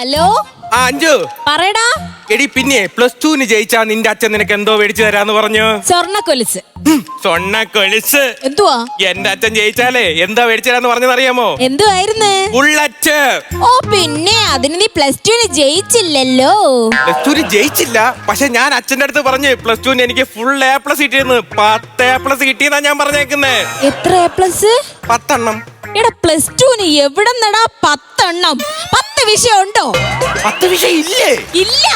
Hello? ആ അഞ്ചു പറയടാ. എടി പിന്നെ പ്ലസ് ടുവിന് ജയിച്ചാ നിന്റെ അച്ഛൻ നിനക്ക് എന്തോ മേടിച്ചു തരാന്ന് പറഞ്ഞു. സ്വർണ കൊലിസ് എന്തുവാ? എന്റെ അച്ഛൻ ജയിച്ചാലേ എന്താ മേടിച്ചു തരാന്ന് പറഞ്ഞതറിയാമോ? എന്തുവായിരുന്നു? ബുള്ളറ്റ് ഓ പിന്നെ അതിന് നീ പ്ലസ് ടുവിന് ജയിച്ചില്ലല്ലോ. പ്ലസ് ടുവിന് ജയിച്ചില്ല പക്ഷെ ഞാൻ അച്ഛന്റെ അടുത്ത് പറഞ്ഞു പ്ലസ് ടുവിന് എനിക്ക് ഫുൾ എ പ്ലസ് കിട്ടിയെന്ന്. പത്ത് എ പ്ലസ് കിട്ടിയെന്നാ ഞാൻ പറഞ്ഞേക്കുന്നേ. എത്ര എ പ്ലസ് പത്തെണ്ണം. എടാ പ്ലസ് ടുവിന് എവിടെ നടാ പത്തെണ്ണം? പത്ത് വിഷയം ഉണ്ടോ? പത്ത് വിഷയം ഇല്ലേ? ഇല്ല.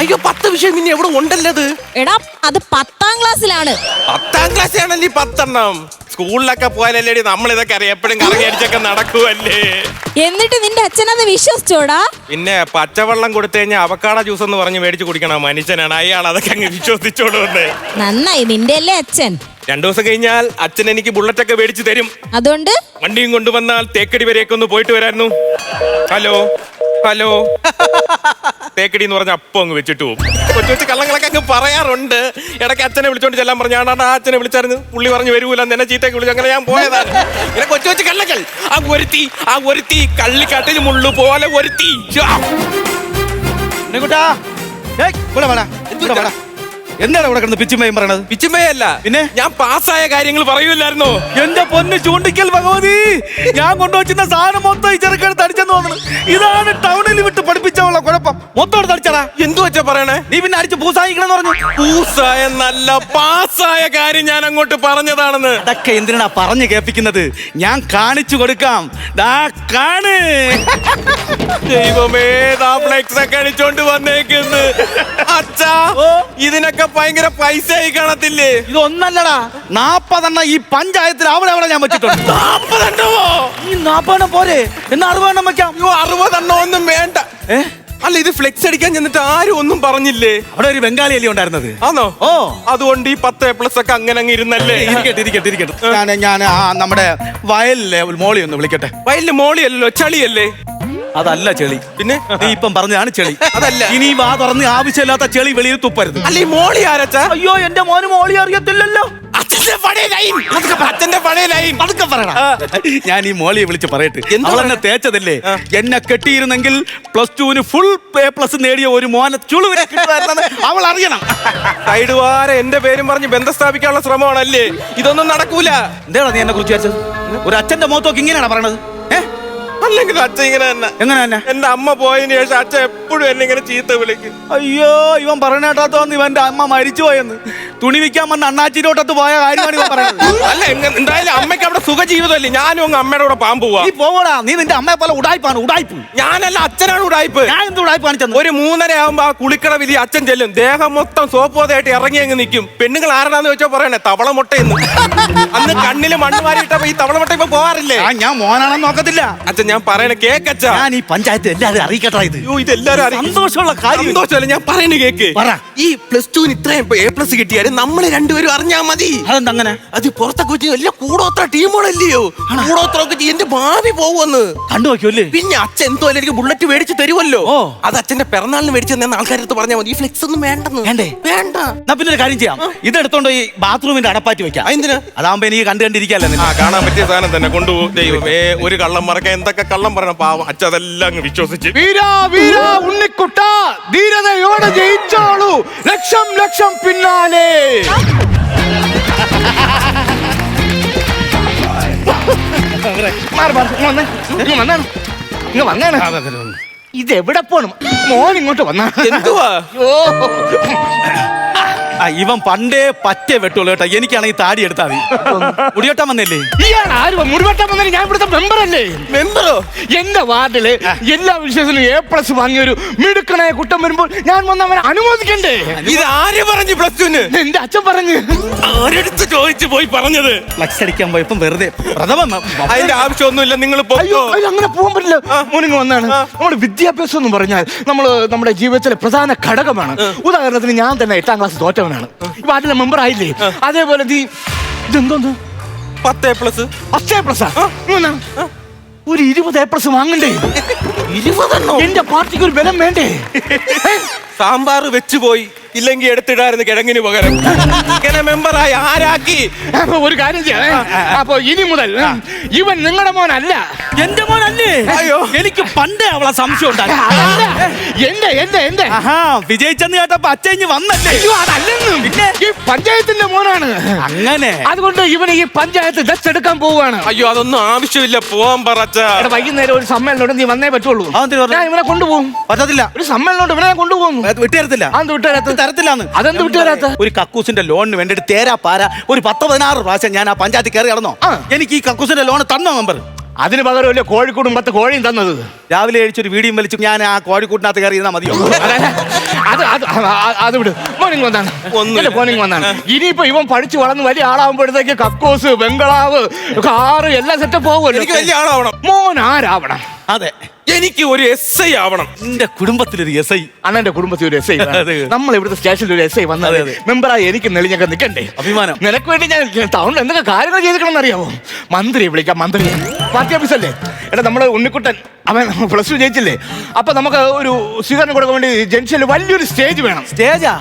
അയ്യോ പത്ത് വിഷയം ഇനി എവിടെ ഉണ്ടല്ലത് എടാ അത് പത്താം ക്ലാസ്സിലാണ്. പത്താം ആണല്ലേ പത്തെണ്ണം? സ്കൂളിലൊക്കെ പോയാലല്ലേ നമ്മൾ ഇതൊക്കെ അറിയാം. എപ്പോഴും കറങ്ങി അടിച്ചൊക്കെ നടക്കുവല്ലേ? എന്നിട്ട് നിന്റെ അച്ഛനത് വിശ്വസിച്ചോടാ? പിന്നെ പച്ചവെള്ളം കൊടുത്തു കഴിഞ്ഞാൽ അവക്കാട ജ്യൂസ് എന്ന് പറഞ്ഞ് മേടിച്ച് കുടിക്കണം. മനുഷ്യനാണ്. അയാൾ അതൊക്കെ അങ്ങ് വിശ്വസിച്ചോണ്ട് നന്നായി. നിന്റെ അല്ലേ അച്ഛൻ? രണ്ടു ദിവസം കഴിഞ്ഞാൽ അച്ഛൻ എനിക്ക് ബുള്ളറ്റ് ഒക്കെ മേടിച്ചു തരും. അതുകൊണ്ട്? വണ്ടിയും കൊണ്ടുവന്നാൽ തേക്കടി വരെയൊക്കെ ഒന്ന് പോയിട്ട് വരായിരുന്നു. Hello hello. തേക്കടി എന്ന് പറഞ്ഞ അപ്പം അങ്ങ് വെച്ചിട്ട് പോകും. കൊച്ചു കൊച്ചു കള്ളങ്ങളൊക്കെ അങ്ങ് പറയാറുണ്ട്. ഇടയ്ക്ക് അച്ഛനെ വിളിച്ചോണ്ട് ചെല്ലാൻ പറഞ്ഞു ആണാ ആ അച്ഛനെ വിളിച്ചായിരുന്നു. പുള്ളി പറഞ്ഞു വരൂല എന്നെ ചീത്തയൊക്കെ വിളിച്ചു. അങ്ങനെ ഞാൻ പോയതാണ്. ഇങ്ങനെ കൊച്ചു കൊച്ചു കള്ളങ്ങൾ ആ ഒരുത്തി ആ ഒരുത്തി കള്ളിക്കാട്ടിൽ മുള്ളു പോലെ ഒരുത്തി. ഇവിടെ ഇവിടെ. എന്താണ് അവിടെ കിടന്ന് പിച്ചുമയും പറയണത്? പിച്ചുമ്മയല്ല പിന്നെ? ഞാൻ പാസ്സായ കാര്യങ്ങൾ പറയൂല്ലായിരുന്നോ എന്റെ പൊന്ന് ചൂണ്ടിക്കൽ ഭഗവതി. ഞാൻ കൊണ്ടുവച്ചിരുന്ന സാധനം മൊത്തം ഈ ചെറുക്കെടുത്ത് അടിച്ചെന്ന് തോന്നുന്നു. ഇതാണ് ടൗണിൽ വിട്ട് പഠിപ്പിച്ചുള്ള കുഴപ്പം. മൊത്തം തടിച്ചടാ അടിച്ചടാ. എന്തു വെച്ചാ പറയണേ? നീ പിന്നെ അടിച്ച് പൂസായിക്കണെന്ന് പറഞ്ഞു. പൂസായ നല്ല പാസ്സായ കാര്യം ഞാൻ അങ്ങോട്ട് പറഞ്ഞതാണെന്ന്. അതൊക്കെ എന്തിനാ പറഞ്ഞു കേൾപ്പിക്കുന്നത്? ഞാൻ കാണിച്ചു കൊടുക്കാം. ദാ കാണ്. ദൈവമേ ദാ ഫ്ലെക്സ് ഒക്കെ അടിച്ചോണ്ട് വന്നേക്കുന്നു. അച്ഛാ ഓ. ഇതിനൊക്കെ ഭയങ്കര പൈസ ആയി കാണത്തില്ലേ? ഇതൊന്നല്ലടാ. നാപ്പതെണ്ണം ഈ പഞ്ചായത്തിൽ അവിടെ അവിടെ ഞാൻ വെച്ചിട്ടുണ്ട്. നാപ്പതെണ്ണമോ? ഈ നാപ്പതെണ്ണം പോരെ. എന്നാ അറുപതെണ്ണം വെക്കാം? അയ്യോ അറുപതെണ്ണം ഒന്നും വേണ്ട. അല്ല ഇത് ഫ്ലെക്സ് അടിക്കാൻ ചെന്നിട്ട് ആരും ഒന്നും പറഞ്ഞില്ലേ? അവിടെ ഒരു ബംഗാളി അല്ലേ ഉണ്ടായിരുന്നത്? ആണോ ഓ. അതുകൊണ്ട് ഈ പത്ത് പ്ലസ് ഒക്കെ അങ്ങനെ അങ്ങ് ഇരുന്നല്ലേ? ഇരിക്കട്ടെ ഇരിക്കട്ടെ ഇരിക്കട്ടെ. ഞാൻ ഞാൻ ആ നമ്മുടെ വയലിലെ മോളി ഒന്ന് വിളിക്കട്ടെ. വയലിലെ മോളിയല്ലോ ചളിയല്ലേ? അതല്ല ചെളി. പിന്നെ നീ ഇപ്പം പറഞ്ഞാണ് ചെളി. അതല്ല. ഇനി വാ തുറന്ന് ആവശ്യമില്ലാത്ത ചെളി വെളിയിൽ തുപ്പരുത്. അല്ല ഈ മോളി ആരച്ച? അയ്യോ എന്റെ മോന് മോളി അറിയത്തില്ലല്ലോ. അച്ഛന്റെ പഴയ ലൈൻ. അച്ഛന്റെ പഴയ ലൈൻ. പതുക്കെ പറയണ ഞാൻ ഈ മോളിയെ വിളിച്ച് പറയട്ടെ. അവളെന്നെ എന്നെ തേച്ചതല്ലേ? എന്നെ കെട്ടിയിരുന്നെങ്കിൽ പ്ലസ് ടുവിന് ഫുൾ എ പ്ലസ് നേടിയ ഒരു മോനെ ചുളു അവൾ അറിയണം. സൈഡ് വാര എന്റെ പേരും പറഞ്ഞ് ബന്ധം സ്ഥാപിക്കാനുള്ള ശ്രമമാണല്ലേ? ഇതൊന്നും നടക്കൂല. എന്താടാ നീ എന്നെ കുറിച്ച് ഒരു അച്ഛന്റെ മുഖത്തൊക്കെ ഇങ്ങനെയാണ് പറയണത്? അല്ലെങ്കിൽ അച്ഛൻ ഇങ്ങനെ തന്നെ. എങ്ങനെ തന്നെ? എന്റെ അമ്മ പോയതിന് ശേഷം അച്ഛൻ എപ്പോഴും എന്നെ ഇങ്ങനെ ചീത്ത വിളിക്കും. അയ്യോ ഇവൻ പറഞ്ഞേട്ടാത്തോന്ന് ഇവന്റെ അമ്മ മരിച്ചുപോയെന്ന് തുണി വിൽക്കാൻ വന്ന അണ്ണാച്ചിരോട്ടത്ത് പോയ കാര്യമാണ് ഇവൻ പറയുന്നത്. അല്ല എങ്ങ- എന്തായാലും അമ്മയ്ക്ക് അവിടെ സുഖ ജീവിതമല്ലേ ഞാനും അങ്ങ് അമ്മയുടെ കൂടെ പാമ്പ് പോവാ. നീ പോവടാ. നീ നിന്റെ അമ്മയെ പോലെ ഉടായ്പാണ് ഉടായ്പ്. ഞാനല്ല അച്ഛനാണ് ഉടായ്പ്. ഞാൻ എന്ത് ഉടായ്പ് കാണിച്ചെന്ന്? ഒരു മൂന്നര ആവുമ്പോ ആ കുളിക്കട വിധി അച്ഛൻ ചെല്ലും. ദേഹം മൊത്തം സോപ്പ് പോതായിട്ട് ഇറങ്ങി അങ്ങ് നിൽക്കും. പെണ്ണുങ്ങൾ ആരാണെന്ന് വെച്ചാൽ പറയണേ തവള മുട്ടയെന്ന് അന്ന് കണ്ണിൽ മണ്ണ് വാരിയിട്ടപ്പോ ഈ തവള മുട്ട ഇപ്പൊ പോവാറില്ലേ? ആ ഞാൻ മോനാണെന്ന് നോക്കത്തില്ല. അച്ഛൻ ഞാൻ പറയണ കേക്കച്ചാ. ഞാൻ ഈ പഞ്ചായത്ത് എല്ലാരും അറിയിക്കട്ടാ ഇത്. അയ്യോ ഇതെല്ലാരും അറിയ സന്തോഷമുള്ള കാര്യം. സന്തോഷമല്ല ഞാൻ പറയണ കേക്ക്. പറ. ഈ പ്ലസ് ടുവിന് ഇത്രയും എ പ്ലസ് കിട്ടിയാലും നമ്മൾ രണ്ടുപേരും അറിഞ്ഞാ മതി. അതെന്തങ്ങനെ അത് പുറത്തൊക്കെ വെച്ച് എല്ലാം കൂടോത്ര ടീമുകളല്ലയോ? കൂടോത്ര ചെയ്ത് എന്റെ ഭാവി പോവെന്ന് കണ്ടു നോക്കിയല്ലേ പിന്നെ അച്ഛൻ എന്തോ അല്ല എനിക്ക് ബുള്ളറ്റ് മേടിച്ച് തരുമല്ലോ ഓ. അത് അച്ഛന്റെ പിറന്നാളിന് മേടിച്ചു തന്നെ ആൾക്കാരടുത്ത് പറഞ്ഞാൽ മതി. ഈ ഫ്ലെക്സ് ഒന്നും വേണ്ടെന്ന്. വേണ്ടേ? വേണ്ട. എന്നാ പിന്നെ ഒരു കാര്യം ചെയ്യാം. ഇതെടുത്തോണ്ട് ഈ ബാത്റൂമിന്റെ അടപ്പാറ്റി വെക്കാം. എന്തിനാ? അതാകുമ്പോ എനിക്ക് കണ്ടു കണ്ടിരിക്കല്ലേ ആ കാണാൻ പറ്റിയ സാധനം തന്നെ. കൊണ്ടുപോകും. ദൈവമേ ഒരു കള്ളം മറക്കാൻ എന്തൊക്കെ കള്ളം പറയണ പാവം. അച്ഛ അതെല്ലാം അങ്ങ് വിശ്വസിച്ച്. വീരാ വീരാ ഉണ്ണിക്കുട്ട ധീരതയോടെ ജയിച്ചോളൂ. ലക്ഷം ലക്ഷം പിന്നാലെ. ഇതെവിടെ പോണം? മോൻ ഇങ്ങോട്ട് വന്നാ. എന്തുവാ? ആ ഇവൻ പണ്ടേ പറ്റേ വെട്ടുള്ളൂ കേട്ടോ. എനിക്കാണെങ്കിൽ താടി എടുത്താൽ മതി. മുടിവെട്ടം വന്നല്ലേ? ഇയാൾ ആരും മുടിവെട്ടാൻ വന്നാലും ഞാൻ ഇവിടുത്തെ മെമ്പറല്ലേ മെമ്പറോ എന്റെ വാർഡിൽ എല്ലാ വിഷയത്തിലും എ പ്ലസ് വാങ്ങിയൊരു മിടുക്കനായ കുട്ടം വരുമ്പോൾ ഞാൻ വന്ന് അവനെ അനുമോദിക്കണ്ടേ? ഇത് ആര് പറഞ്ഞു പ്ലസ് ടുന് എന്റെ അച്ഛൻ പറഞ്ഞു. ആരെടുത്ത് ചോദിച്ചു പോയി പറഞ്ഞത്? ഫ്ലക്സ് അടിക്കാൻ പോയപ്പം വെറുതെ പ്രഥമ അതിന്റെ ആവശ്യമൊന്നുമില്ല നിങ്ങൾ അയ്യോ പോയോ അയ്യോ, അങ്ങനെ പോകാൻ പറ്റില്ല. മോനിങ് വന്നാണ്. നമ്മുടെ വിദ്യാഭ്യാസം എന്ന് പറഞ്ഞാൽ നമ്മൾ നമ്മുടെ ജീവിതത്തിലെ പ്രധാന ഘടകമാണ്. ഉദാഹരണത്തിന് ഞാൻ തന്നെ എട്ടാം ക്ലാസ് തോറ്റവനാണ്. ഈ വാർഡിലെ മെമ്പർ ആയില്ലേ? അതേപോലെ നീ ഇതെന്തോന്ന്? പത്ത് എ പ്ലസ് പത്ത് എ പ്ലസ് ഒരു ഇരുപത് എ പ്ലസ് വാങ്ങണ്ടേ? ഇരുപതെണ്ണോ? എന്റെ പാർട്ടിക്ക് ഒരു ബലം വേണ്ടേ? സാമ്പാർ വെച്ചു പോയി. ഇല്ലെങ്കിൽ എടുത്തിടായിരുന്നു കിഴങ്ങിന് പകരം. ഇങ്ങനെ മെമ്പറായി ആരാക്കി? അപ്പൊ ഒരു കാര്യം ചെയ്യാം അപ്പൊ ഇനി മുതൽ ഇവൻ നിങ്ങളുടെ മോനല്ല. എന്റെ മോനല്ലേ? അയ്യോ. എനിക്ക് പണ്ടേ അവളെ സംശയം ഉണ്ടായി എന്റെ എന്റെ എന്റെ ആഹാ വിജയിച്ചെന്ന് കേട്ടപ്പോ അച്ഛഞ്ഞ് വന്നല്ലേ? അയ്യോ അതല്ലെന്നും. പിന്നെ? ഈ പഞ്ചായത്തിന്റെ മോനാണ്. അങ്ങനെ? അതുകൊണ്ട് ഇവന് ഈ പഞ്ചായത്ത് ദസ് എടുക്കാൻ പോവുകയാണ്. അയ്യോ അതൊന്നും ആവശ്യമില്ല. പോവാൻ പറച്ച എടാ, വൈകുന്നേരം ഒരു സമ്മേളനം നീ വന്നേ പറ്റുള്ളൂ. പറഞ്ഞു? ഞാൻ ഇവനെ കൊണ്ടുപോകും. പറ്റത്തില്ല. ഒരു സമ്മേളനം ഇവനെ ഞാൻ കൊണ്ടുപോകുന്നു വിട്ടുതരത്തില്ല. അതെന്ത് വിട്ടുതരാത്ത തരത്തില്ലാന്ന്. അതെന്ത് വിട്ടുതരാത്ത ഒരു കക്കൂസിന്റെ ലോണിന് വേണ്ടിട്ട് തേരാ പാര ഒരു പത്ത് പതിനാറ് പ്രാവശ്യം ഞാൻ ആ പഞ്ചായത്തിൽ കയറി കടന്നോ ആ. എനിക്ക് ഈ കക്കൂസിന്റെ ലോൺ തന്നോ മെമ്പർ അതിന് പകരമല്ലേ കോഴിക്കൂടും പത്ത് കോഴിയും തന്നത്? രാവിലെ കഴിച്ചൊരു വീടിയും വലിച്ചു ഞാൻ ആ കോഴിക്കൂട്ടിനകത്ത് കയറി ഇരുന്നാൽ മതിയോ? അത് അത്. അത് അത് വിട്. മോർണിംഗ് വന്നാണ്. ഒന്നുമില്ല. മോർണിംഗ് വന്നാണ്. ഇനിയിപ്പോ ഇവൻ പഠിച്ചു വളർന്ന് വലിയ ആളാവുമ്പോഴത്തേക്ക് കക്കോസ് ബംഗളാവ് കാറ് എല്ലാം സെറ്റപ്പ് എനിക്ക് വലിയ പോകുമല്ലോ ആളാവണം. മോൻ ആരാവണം? അതെ. എനിക്ക് ഒരു എസ് ഐ ആവണം. എന്റെ കുടുംബത്തിലൊരു എസ് ഐ. അണ്ണന്റെ കുടുംബത്തിൽ ഒരു എസ് ഐ. നമ്മൾ ഇവിടുത്തെ സ്റ്റേഷനിൽ ഒരു എസ് ഐ വന്നത്. മെമ്പറായി എനിക്ക് നെളിഞ്ഞൊക്കെ നിൽക്കണ്ടേ? അഭിമാനം. നിനക്ക് വേണ്ടി ഞാൻ ടൗണിൽ എന്തൊക്കെ കാര്യങ്ങൾ ചെയ്തിരിക്കണം അറിയാമോ മന്ത്രിയെ വിളിക്കാം മന്ത്രി പാർട്ടി ഓഫീസല്ലേ? എടാ നമ്മുടെ ഉണ്ണിക്കുട്ടൻ അവൻ പ്ലസ് ടു ജയിച്ചില്ലേ? അപ്പൊ നമുക്ക് ഒരു സ്വീകരണം കൊടുക്കാൻ വേണ്ടി ജംഗ്ഷനിൽ വലിയൊരു സ്റ്റേജ് വേണം. സ്റ്റേജാ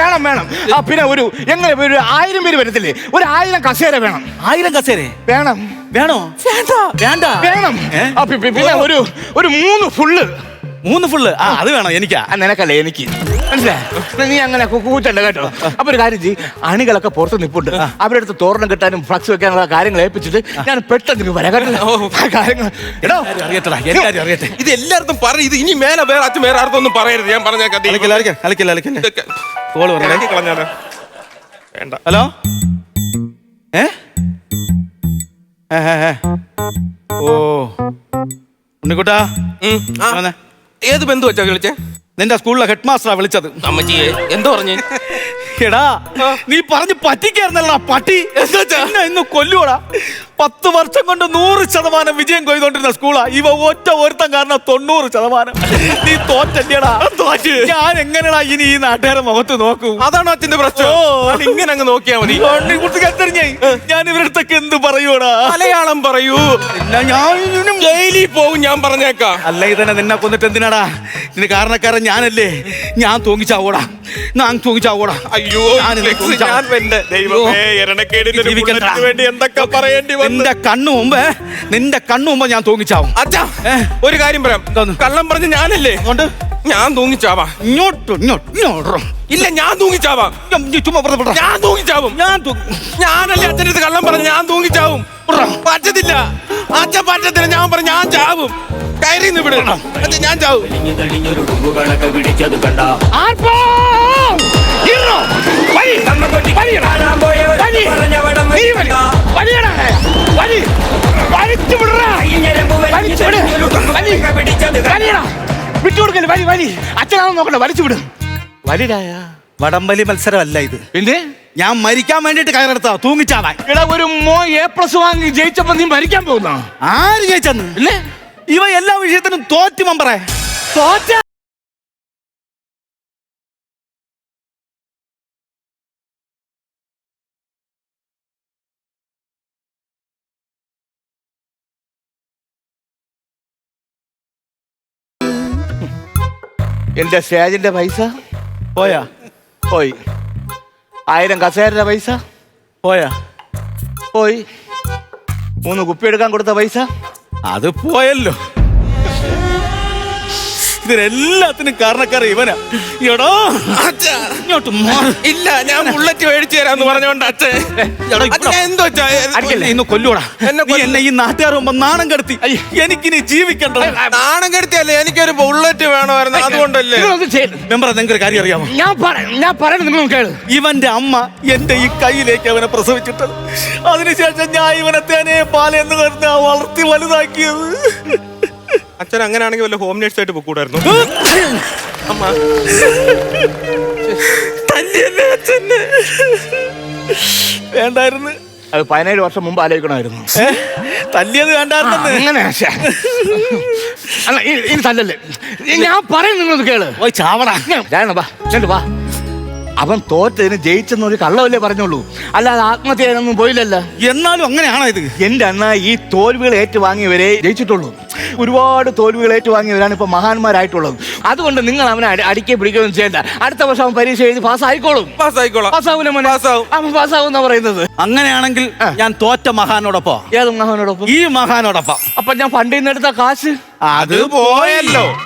വേണം വേണം. ആ പിന്നെ ഒരു എങ്ങനെ ഒരു ആയിരം പേര് വരത്തില്ലേ? ഒരു ആയിരം കസേര വേണം. ആയിരം കസേര വേണം. വേണോ? വേണ്ട. വേണ്ട. വേണം. ഏ? ആ, പി- പി- പിന്നെ ഒരു ഒരു മൂന്ന് ഫുള്ള്. മൂന്ന് ഫുള്ള്? ആ അത് വേണം എനിക്കാ? ആ, നിനക്കല്ലേ എനിക്ക്. മനസ്സിലായി? നീ അങ്ങനെ കു- കൂറ്റണ്ട കേട്ടോ. അപ്പൊ ഒരു കാര്യം ചെയ്യ്. അണികളൊക്കെ പുറത്ത് നിപ്പുണ്ട്. അവരുടെ അടുത്ത് തോരണം കെട്ടാനും ഫ്ലക്സ് വെക്കാനുള്ള കാര്യങ്ങൾ ഏൽപ്പിച്ചിട്ട് ഞാൻ പെട്ടെന്ന് ഇങ്ങ് വരാം കേട്ടോ. ആ കാര്യങ്ങൾ എടോ. കാര്യം അറിയട്ടെടാ എല്ലാരും അറിയട്ടെ. ഇത് എല്ലായിടത്തും പറയും ഇത് ഇനി മേലെ വേറെ അച്ഛൻ വേറെ ആർക്കും ഒന്നും പറയരുത്. ഞാൻ പറഞ്ഞേക്കാം ദേ, അലക്കില്ല അലക്കില്ല അലക്കില്ല അലക്കില്ല ഇതൊക്കെ കോൾ പറഞ്ഞേ ഇറക്കി കളഞ്ഞാലോ. വേണ്ട. ഹലോ? ഏ. ഓ. ഉണ്ണിക്കുട്ടാ. ഉം, ആ, വന്നേ. ഏത് ബന്ധു വെച്ചാ വിളിച്ചേ? നിന്റെ സ്കൂളിലെ ഹെഡ് മാസ്റ്ററാ വിളിച്ചത് അമ്മച്ചിയെ എന്തോ പറഞ്ഞു? എടാ നീ പറഞ്ഞു പറ്റിക്കായിരുന്നല്ലടാ പട്ടി. എന്താ ഇന്ന് കൊല്ലുവടാ. പത്ത് വർഷം കൊണ്ട് നൂറ് ശതമാനം വിജയം കൊയ്തോണ്ടിരുന്ന സ്കൂളാ ഇവ ഒറ്റ ഒരുത്തം കാരണം തൊണ്ണൂറ് ശതമാനം. നീ തോറ്റല്ലേടാ. തോറ്റ്. ഞാൻ എങ്ങനെയാ ഇനി ഈ നാട്ടുകാരെ മുഖത്ത് നോക്കൂ? അതാണോ അച്ഛന്റെ പ്രശ്നം? ഇങ്ങനെ അങ്ങ് നോക്കിയാ മതി. കുട്ടിക്കത്തറിഞ്ഞേ ഞാൻ ഇവരുടെ എന്ത് പറയൂടാ മലയാളം പറയൂ. ഞാൻ ജയിലിൽ പോകും ഞാൻ പറഞ്ഞേക്കാം. അല്ല ഇതന്നെ നിന്നെ കൊന്നിട്ട് എന്തിനാടാ? ഇതിന് കാരണക്കാരൻ ഞാനല്ലേ? ഞാൻ തൂങ്ങിച്ചാവോടാ ഞാൻ തൂങ്ങിച്ചാവോടാ അയ്യോ ഞാൻ എന്തൊക്കെ പറയേണ്ടി വന്നു? നിന്റെ കണ്ണു മുമ്പ് നിന്റെ കണ്ണു മുമ്പ് ഞാൻ തൂങ്ങിച്ചാവും. അച്ഛാ ഒരു കാര്യം പറയാം. കള്ളം പറഞ്ഞ് ഞാനല്ലേ? അതുകൊണ്ട്? ഞാൻ തൂങ്ങിച്ചാവാ. ഇങ്ങോട്ട് ഇങ്ങോട്ട് ഇങ്ങോട്ട്. ഇല്ല ഞാൻ തൂങ്ങിച്ചാവാ. ഞാൻ ചുമ്മാ ഞാൻ തൂങ്ങിച്ചാവും. ഞാൻ ഞാനല്ലേ അച്ഛന്റെ അടുത്ത് കള്ളം പറഞ്ഞ് ഞാൻ തൂങ്ങിച്ചാവും. പറ്റത്തില്ല. അച്ഛൻ പറ്റത്തില്ല. ഞാൻ പറഞ്ഞു ഞാൻ ചാവും. കയറി നിന്ന് വിട്. ഞാൻ ചാവും. വിട്ടുകൊടുക്കല്ലേ വലി വലി അച്ഛനാണെന്ന് നോക്കണ്ട. വലിച്ചു വിട് വലിടായ? വടംവലി മത്സരമല്ല ഇത്. പിന്നെ ഞാൻ മരിക്കാൻ വേണ്ടിട്ട് കയറെടുത്താ. തൂങ്ങിച്ചാവാൻ. എടാ ഒരു മോ എ പ്ലസ് വാങ്ങി ജയിച്ചപ്പോ നീ മരിക്കാൻ പോകുന്ന? ആര് ജയിച്ചെന്ന്? ഇല്ലേ? ഇവ എല്ലാ വിഷയത്തിനും തോറ്റുമ്പറേ തോറ്റ? എന്റെ സ്റ്റേജിന്റെ പൈസ? പോയാ. പോയി. ആയിരം കസേരയുടെ പൈസ? പോയാ. പോയി. മൂന്ന് കുപ്പി എടുക്കാൻ കൊടുത്ത പൈസ? അത് പോയല്ലോ. ഇതിനെല്ലാത്തിനും കാരണക്കാരൻ ഇവനാ. എടോ അച്ഛാ. ഇങ്ങോട്ട് മാറ്. ഇല്ല ഞാൻ ബുള്ളറ്റ് മേടിച്ചു തരാന്ന് പറഞ്ഞോണ്ട് അച്ഛൻ എടാ, ഇവിടെ അച്ഛൻ എന്തോ? അടിക്കല്ലേ, ഇന്ന് കൊല്ലൂടാ എന്നെ നീ എന്നെ ഈ നാട്ടുകാർ മുമ്പ് നാണം കെടുത്തി. എനിക്കിനി ജീവിക്കണ്ട നാണം കെടുത്തിയല്ലേ? എനിക്കൊരു ബുള്ളറ്റ് വേണമായിരുന്നു. അതുകൊണ്ടല്ലേ? നിങ്ങളൊന്ന് ചെയ്യ്. മെമ്പർ നിങ്ങൾക്ക് ഒരു കാര്യം അറിയാമോ? ഞാൻ പറ- ഞാൻ പറയുന്നത് നിങ്ങൾ കേൾ. ഇവന്റെ അമ്മ എന്റെ ഈ കയ്യിലേക്ക് അവനെ പ്രസവിച്ചിട്ടത്. അതിനുശേഷം ഞാൻ ഇവനെ തേനെ പാലെന്ന് കരുതി വളർത്തി വലുതാക്കിയത്. അച്ഛൻ അങ്ങനെയാണെങ്കിൽ വല്ല ഹോം നേഴ്സ് ആയിട്ട് പൊക്കൂടായിരുന്നു? അമ്മ. അച്ഛനെ വേണ്ടായിരുന്നു. അത് പതിനേഴ് വർഷം മുമ്പ് ആലോചിക്കണമായിരുന്നു? തല്ലിയത് വേണ്ടായിരുന്നു അങ്ങനെ അല്ല ഇനി തല്ലല്ലേ ഞാൻ പറയും നിങ്ങൾ കേൾ. പോയി ചാവടാ. ഞാൻ- വാ. ഇങ്ങോട്ട് വാ. അവൻ തോറ്റതിന് ജയിച്ചെന്നൊരു കള്ളവല്ലേ പറഞ്ഞോളൂ. അല്ലാതെ ആത്മഹത്യ ചെയ്യാനൊന്നും പോയില്ലല്ല. എന്നാലും അങ്ങനെയാണോ ഇത്? എന്റെ അണ്ണ ഈ തോൽവികൾ ഏറ്റുവാങ്ങിയവരെ ജയിച്ചിട്ടുള്ളൂ. ഒരുപാട് തോൽവികൾ ഏറ്റുവാങ്ങിയവരാണ് ഇപ്പൊ മഹാന്മാരായിട്ടുള്ളത്. അതുകൊണ്ട് നിങ്ങൾ അവനെ അടി- അടിക്കുകയും പിടിക്കുകയും ചെയ്യണ്ട. അടുത്ത വർഷം അവൻ പരീക്ഷ എഴുതി പാസ്സാവൂല മോനെ. പാസ്സാവും. അവൻ പാസ്സാവും പറയുന്നത്. അങ്ങനെയാണെങ്കിൽ ഞാൻ തോറ്റ മഹാനോടൊപ്പം. ഏത് മഹാനോടൊപ്പം? ഈ മഹാനോടൊപ്പം. അപ്പൊ ഞാൻ ഫണ്ടിൽ നിന്ന് എടുത്ത കാശ്? അത് പോയല്ലോ.